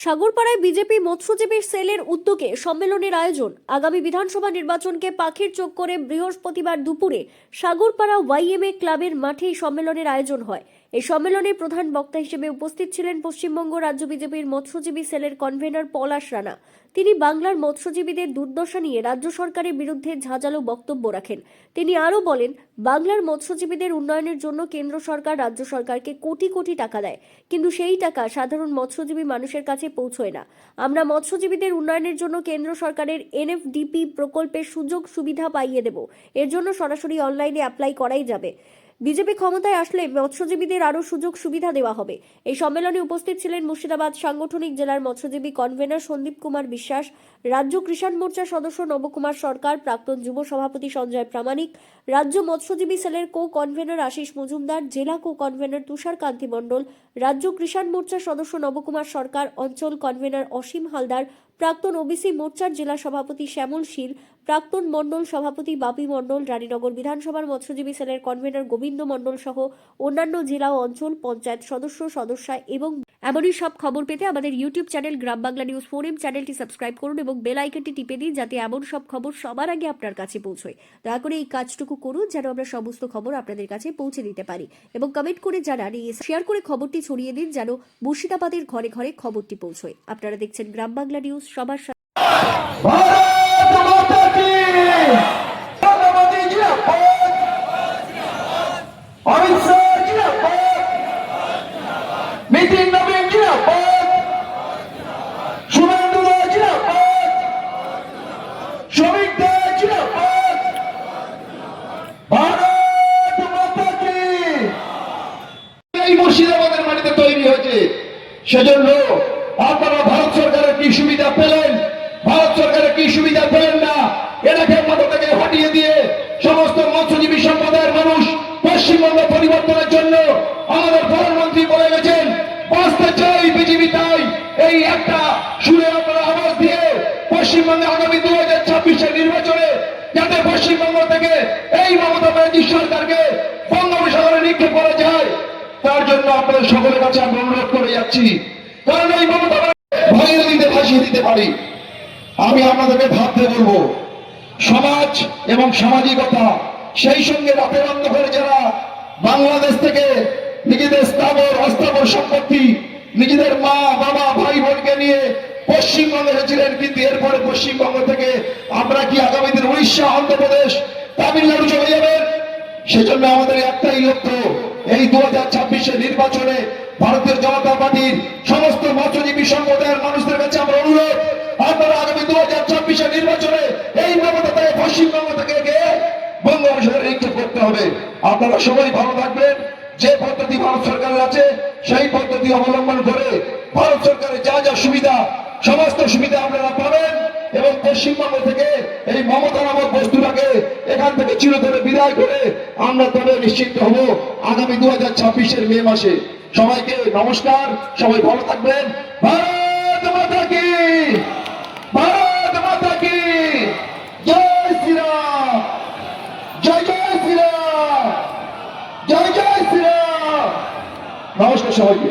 সাগরপাড়ায় BJP মৎস্যজীবী সেলের উদ্যোগে সম্মেলনের আয়োজন। আগামী বিধানসভা নির্বাচনকে পাখির চোখ করে বৃহস্পতিবার দুপুরে সাগরপাড়া ওয়াইএমএ ক্লাবের মাঠে সম্মেলনের আয়োজন হয়। এই সম্মেলনে প্রধান বক্তা হিসেবে উপস্থিত ছিলেন পশ্চিমবঙ্গ রাজ্য বিজেপির মৎস্যজীবী সেলের কনভেনর পলাশ রানা। তিনি বাংলার মৎস্যজীবীদের দুর্দশা নিয়ে রাজ্য সরকারের বিরুদ্ধে ঝাঁঝালো বক্তব্য রাখেন। তিনি আরও বলেন, বাংলার মৎস্যজীবীদের উন্নয়নের জন্য কেন্দ্র সরকার রাজ্য সরকারকে কোটি কোটি টাকা দেয়, কিন্তু সেই টাকা সাধারণ মৎস্যজীবী মানুষের কাছে পৌঁছয় না। আমরা মৎস্যজীবীদের উন্নয়নের জন্য কেন্দ্র সরকারের এনএফডিপি প্রকল্পের সুযোগ সুবিধা পাইয়ে দেব। এর জন্য সরাসরি অনলাইনে অ্যাপ্লাই করাই যাবে। বিজেপি ক্ষমতায় আসলে মৎস্যজীবীদের আরও সুযোগ সুবিধা দেওয়া হবে। এই সম্মেলনে উপস্থিত ছিলেন মুর্শিদাবাদ সাংগঠনিক জেলার মৎস্যজীবী কনভেনর সন্দীপ কুমার বিশ্বাস, রাজ্য কৃষাণ মোর্চার সদস্য নবকুমার সরকার, প্রাক্তন যুব সভাপতি সঞ্জয় প্রামাণিক, রাজ্য মৎস্যজীবী সেলের কো কনভেনর আশিস মজুমদার, জেলা কো কনভেনর তুষার কান্তি মণ্ডল, রাজ্য কৃষাণ মোর্চার সদস্য নবকুমার সরকার, অঞ্চল কনভেনর অসীম হালদার প্রাক্তন ওবিসি মোর্চার জেলা সভাপতি শ্যামল শীল, প্রাক্তন মণ্ডল সভাপতি বাপি মণ্ডল, রানীনগর বিধানসভার মৎস্যজীবী সেলের কনভেনর গোবিন্দ মণ্ডল সহ অন্যান্য জেলা ও অঞ্চল পঞ্চায়েত সদস্য, সদস্যা এবং এমনই সব খবর পেতে আমাদের YouTube channel Gram Bangla news four M চ্যানেলটি সাবস্ক্রাইব করুন এবং বেল আইকনটি টিপে দিন যাতে এমন সব খবর সবার আগে আপনার কাছে পৌঁছয়। দয়া করে এই কাজটুকু করুন যেন আমরা সমস্ত খবর আপনাদের কাছে পৌঁছে দিতে পারি এবং কমেন্ট করে জানান, এই শেয়ার করে খবরটি ছড়িয়ে দিন যেন মুর্শিদাবাদের ঘরে ঘরে খবরটি পৌঁছয়। আপনারা দেখছেন গ্রাম বাংলা নিউজ সবার সেজন্য আপনারা ভারত সরকারের কি সুবিধা পেলেন? ভারত সরকারের কি সুবিধা পেলেন না? এটাকে মাথা থেকে হটিয়ে দিয়ে সমস্ত মৎস্যজীবী সম্প্রদায়ের মানুষ পশ্চিমবঙ্গ পরিবর্তনের জন্য আমাদের প্রধানমন্ত্রী বলে গেছেন, বাঁচতে চাই বিজেপি তাই। এই একটা সুরে আপনারা আওয়াজ দিয়ে পশ্চিমবঙ্গে আগামী দু হাজার ছাব্বিশের নির্বাচনে যাতে পশ্চিমবঙ্গ থেকে এই মমতা ব্যানার্জি সরকারকে বঙ্গোপসাগরে নিক্ষেপ করা যায় তার জন্য আপনাদের সকলের কাছে আমি অনুরোধ করে যাচ্ছি। কারণ এই মমতা নদীতে ভাসিয়ে দিতে পারি। আমি আপনাদেরকে ভাবতে বলব, সমাজ এবং সামাজিকতা, সেই সঙ্গে রাতের অন্ধকারে যারা বাংলাদেশ থেকে নিজেদের স্থাবর, অস্থাবর সম্পত্তি, নিজেদের মা, বাবা, ভাই, বোনকে নিয়ে পশ্চিমবঙ্গে এসেছিলেন, কিন্তু এরপরে পশ্চিমবঙ্গ থেকে আমরা কি আগামী দিন উড়িষ্যা, অন্ধ্রপ্রদেশ, তামিলনাড়ু চলে যাবেন? সেজন্য আমাদের একটাই লক্ষ্য এই দু হাজার ছাব্বিশের নির্বাচনে ভারতীয় জনতা পার্টির সমস্ত মৎস্যজীবী সম্প্রদায়ের মানুষদের কাছে আমরা অনুরোধ, আপনারা আগামী দু হাজার ছাব্বিশের নির্বাচনে এই মমতা পশ্চিমবঙ্গ থেকে গিয়ে নিক্ষেপ করতে হবে। আপনারা সবাই ভালো থাকবেন। যে পদ্ধতি ভারত সরকারের আছে, সেই পদ্ধতি অবলম্বন করে ভারত সরকারের যা যা সুবিধা, সমস্ত সুবিধা আপনারা পাবেন। এবং পশ্চিমবঙ্গ থেকে এই মমতা নামক বস্তুটাকে এখান থেকে চিরতরে বিদায় করে আমরা তবে নিশ্চিত হব আগামী দু হাজার ছাব্বিশের মে মাসে। সবাইকে নমস্কার, সবাই ভালো থাকবেন। ভারত মাতা কি! ভারত মাতা কি! জয় শ্রীরাম! জয় জয় শ্রীরাম! জয় জয় শ্রীরাম! নমস্কার সবাইকে।